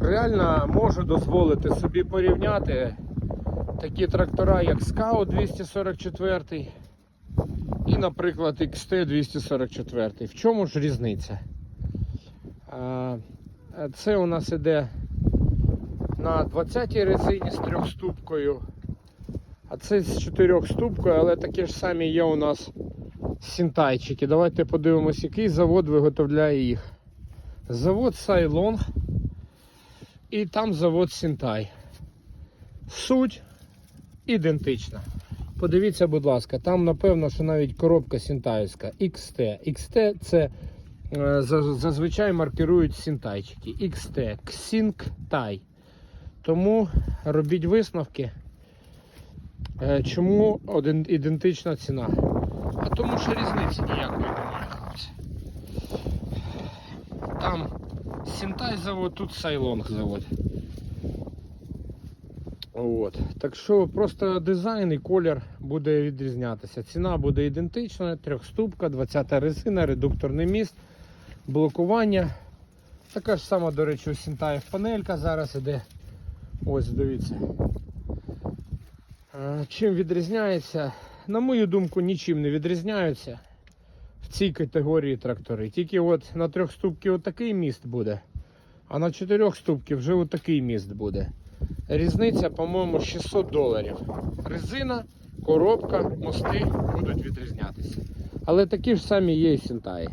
реально можу дозволити собі порівняти такі трактора, як Scout 244 і, наприклад, XT 244. В чому ж різниця? Це у нас іде на 20-й резині з трьохступкою, а це з чотирьохступкою, але такі ж самі є у нас сінтайчики. Давайте подивимось, який завод виготовляє їх. Завод Сайлонг і там завод Сінтай. Суть ідентична. Подивіться, будь ласка, там напевно, що навіть коробка сінтаївська XT. XT це е, зазвичай маркирують сінтайчики. XT Xingtai. Тому робіть висновки. Е, Чому ідентична ціна? А тому що різниці ніякої немає. Там Сінтай завод, тут Сайлонг завод. От. Так що просто дизайн і колір буде відрізнятися. Ціна буде ідентична, трьохступка, 20-та резина, редукторний міст, блокування. Така ж сама, до речі, у Сінтаїв панелька зараз іде. Ось, дивіться. Е, Чим відрізняється? На мою думку, нічим не відрізняються в цій категорії трактори. Тільки от на трьохступці отакий міст буде, а на чотирьохступці вже отакий міст буде. Різниця, по-моєму, 600 доларів. Резина, коробка, мости будуть відрізнятися. Але такі ж самі є і Сінтаї.